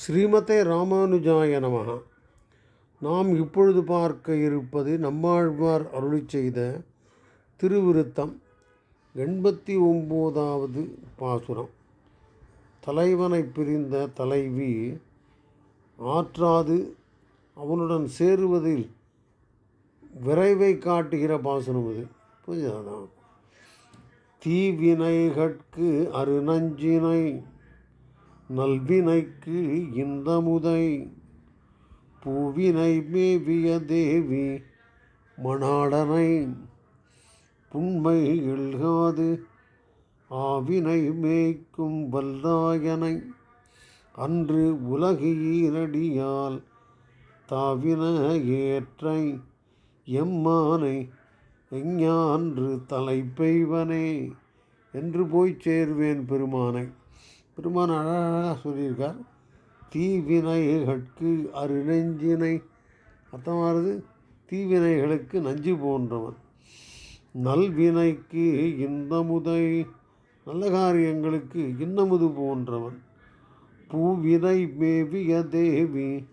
ஸ்ரீமதே ராமானுஜாய நமக நாம் இப்பொழுது பார்க்க இருப்பது நம்மாழ்வார் அருளி செய்த திருவிருத்தம் எண்பத்தி ஒம்போதாவது பாசுரம். தலைவனை பிரிந்த தலைவி ஆற்றாது அவனுடன் சேருவதில் விரைவை காட்டுகிற பாசுரம் இது. புரிஞ்சதான் தீவினைகட்கு அருநஞ்சினை நல்வினைக்கு இந்தமுதை பூவினை மேவிய தேவி மணாடனை புண்மை எழுகாது ஆவினை மேய்க்கும் வல்லாயனை அன்று உலகீரடியால் தாவின ஏற்றை எம்மானை எஞ்ஞான்று தலை பெய்வனே என்று போய் சேர்வேன் பெருமானை. பெருமான் அழகாக சொல்லியிருக்கார். தீவினைகட்கு அருநெஞ்சினை. அர்த்தமானது தீவினைகளுக்கு நஞ்சு போன்றவன். நல்வினைக்கு இந்தமுதை நல்ல காரியங்களுக்கு இன்னமுது போன்றவன். பூவினை மேவிய தேவி.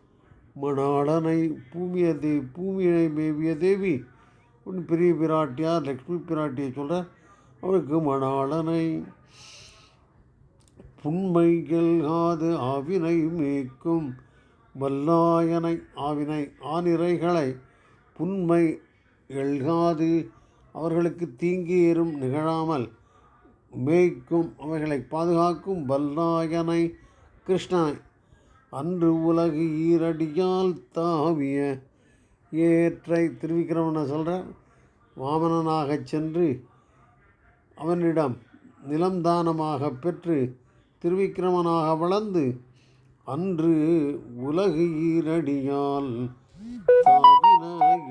மணாளனை பூமிய தே பூமியை மேவிய தேவி. ஒன்று பெரிய பிராட்டியார் லக்ஷ்மி பிராட்டியை சொல்கிறார் அவருக்கு மணாளனை. புண்மை கெல்காது ஆவினை மேய்க்கும் வல்லாயனை ஆவினை ஆனிரைகளை புண்மை எழுகாது அவர்களுக்கு தீங்கு ஏறும் நிகழாமல் மேய்க்கும் அவைகளை பாதுகாக்கும் வல்லாயனை கிருஷ்ணன் அன்று உலகு ஈரடியால் தாவிய ஏற்றை திருவிக்கிரமனை சொல்கிறார் வாமனனாகச் சென்று அவனிடம் நிலம் தானமாக பெற்று திருவிக்கிரமனாக வளர்ந்து அன்று உலகு ஈரடியால்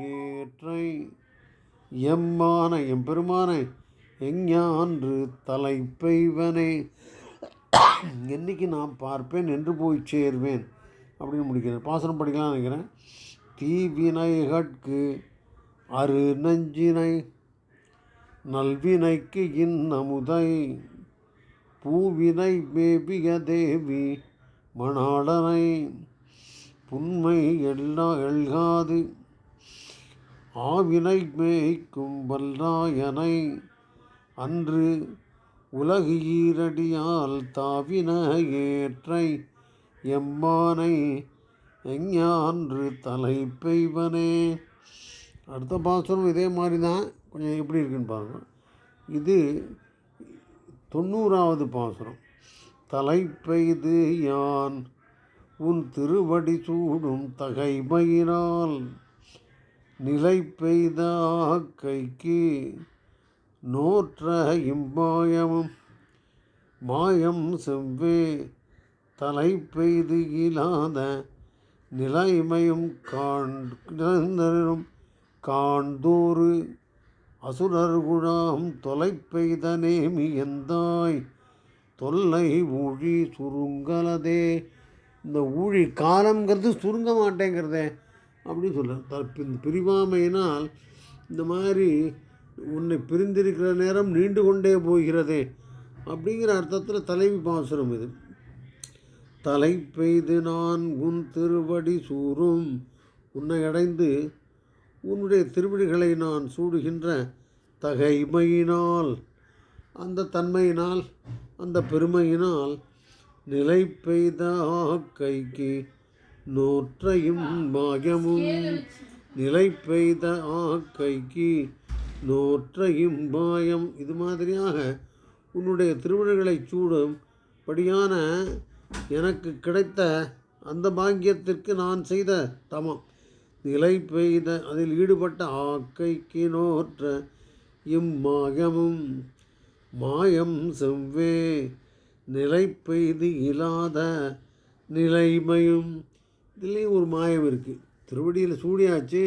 ஏற்றை எம்மான எம்பெருமானை எஞ்ஞான்று தலை பெய்வனே என்னைக்கு நான் பார்ப்பேன் என்று போய் சேர்வேன் அப்படின்னு முடிக்கிறேன் பாசனம் படிக்கலாம் நினைக்கிறேன். தீவினைகட்கு அரு நஞ்சினை நல்வினைக்கு இன்னமுதை. பூவினை மேபிய தேவி மணாளனை புண்மை எல்லா எழ்காது ஆவினை மேய்க்கும் வல்லாயனை அன்று உலகு ஈரடியால் தாவின ஏற்றை எம்மானை எஞ்ஞான்று தலை பெய்வனே அடுத்த பாசனம் இதே மாதிரி தான் கொஞ்சம் எப்படி இருக்குன்னு பாருங்கள் இது தொண்ணூறாவது பாசுரம். தலைப்பெய்து யான் உன் திருவடி சூடும் தகைமையினால் நிலை பெய்த கைக்கு நோற்ற இம்பாயமும் மாயம் செவ்வே தலை பெய்து இல்லாத நிலைமையும் காண்தரும் காண்தோறு அசுரர் குழாம் மியந்தாய் எந்தாய்? தொல்லை ஊழி சுருங்கலதே. இந்த ஊழி காலங்கிறது சுருங்க மாட்டேங்கிறதே அப்படின்னு சொல்ல இந்த பிரிவாமையினால் இந்த மாதிரி உன்னை பிரிந்திருக்கிற நேரம் நீண்டு கொண்டே போகிறதே அப்படிங்கிற அர்த்தத்தில் தலைவி பாசுரம் இது. தலை பெய்து நான் உன் திருவடி சூறும். உன்னை அடைந்து உன்னுடைய திருவிழிகளை நான் சூடுகின்ற தகைமையினால் அந்த தன்மையினால் அந்த பெருமையினால் நிலை பெய்த கைக்கு நோற்றையும் பாயமும் நிலை பெய்த கைக்கு நோற்றையும் பாயம். இது மாதிரியாக உன்னுடைய திருவிழங்களை சூடும் படியான எனக்கு கிடைத்த அந்த பாக்கியத்திற்கு நான் செய்த தமம். நிலை பெய்த அதில் ஈடுபட்ட ஆக்கைக்கு நோற்ற இம்மாயமும் மாயம் செவ்வே. நிலை பெய்து இல்லாத நிலைமையும் இதுலேயும் ஒரு மாயம் இருக்குது திருவடியில் சூடியாச்சு.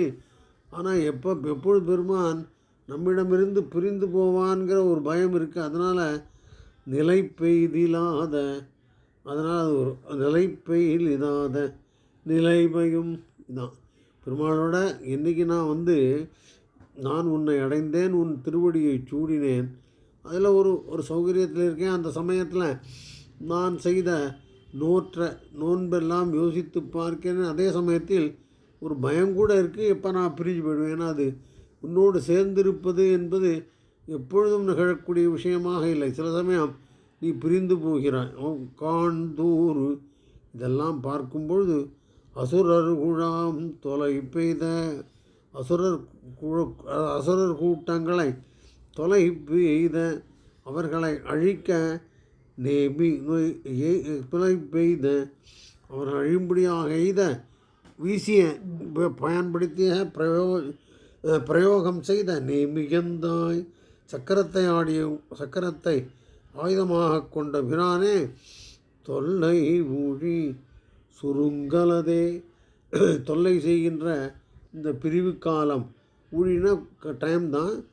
ஆனால் எப்போ எப்பொழுது பெருமான் நம்மிடமிருந்து பிரிந்து போவான்ங்கிற ஒரு பயம் இருக்குது அதனால் நிலை பெய்தில்லாத அதனால் அது ஒரு நிலை பெய்யில் இதாத நிலைமையும் தான் பெருமாளோட என்றைக்கு நான் வந்து நான் உன்னை அடைந்தேன் உன் திருவடியை சூடினேன். அதில் ஒரு ஒரு சௌகரியத்தில் இருக்கேன். அந்த சமயத்தில் நான் செய்த நோற்ற நோன்பெல்லாம் யோசித்து பார்க்கிறேன் அதே சமயத்தில் ஒரு பயம் கூட இருக்குது எப்போ நான் பிரிஞ்சு போயிடுவேன்? ஏன்னா அது உன்னோடு சேர்ந்திருப்பது என்பது எப்பொழுதும் நிகழக்கூடிய விஷயமாக இல்லை. சில சமயம் நீ பிரிந்து போகிறாய். காண்தூர் இதெல்லாம் பார்க்கும்பொழுது அசுரர் குழாம் தொலை பெய்த அசுரர் குழு அசுரர் கூட்டங்களை தொலை பெய்த அவர்களை அழிக்க நேமி தொலை பெய்த அவர்கள் அழியும்படியாக எய்த வீசிய ப- பயன்படுத்திய பிரயோ பிரயோகம் செய்த நீ மிகுந்தாய் சக்கரத்தை ஆடிய சக்கரத்தை ஆயுதமாக கொண்ட பிரானே தொல்லை ஊழி சுருங்கலதே. தொல்லை செய்கின்ற இந்த பிரிவு காலம் ஊழினா டைம் தான்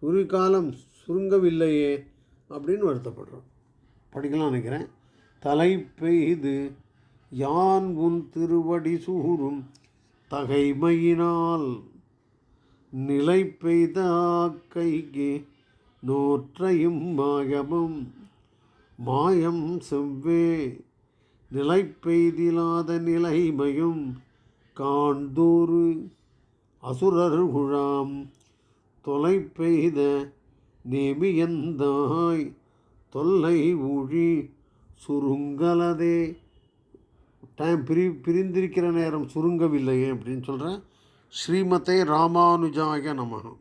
பிரிவு காலம் சுருங்கவில்லையே அப்படின்னு வருத்தப்படுறோம். படிக்கலாம் நினைக்கிறேன். தலை பெய்து யான் உன் திருவடி சூறும் தகைமையினால். நிலை பெய்த கைக்கு நோற்றையும் மாயமும் மாயம் செவ்வே. நிலை பெய்திலாத நிலைமையும் காண்தூறு அசுரர் குழாம் தொலை பெய்த நேமியந்தாய் தொல்லை ஊழி சுருங்கலதே. டைம் பிரி பிரிந்திருக்கிற நேரம் சுருங்கவில்லையே அப்படின்னு சொல்கிறேன் ஸ்ரீமதே ராமானுஜாய நமகம்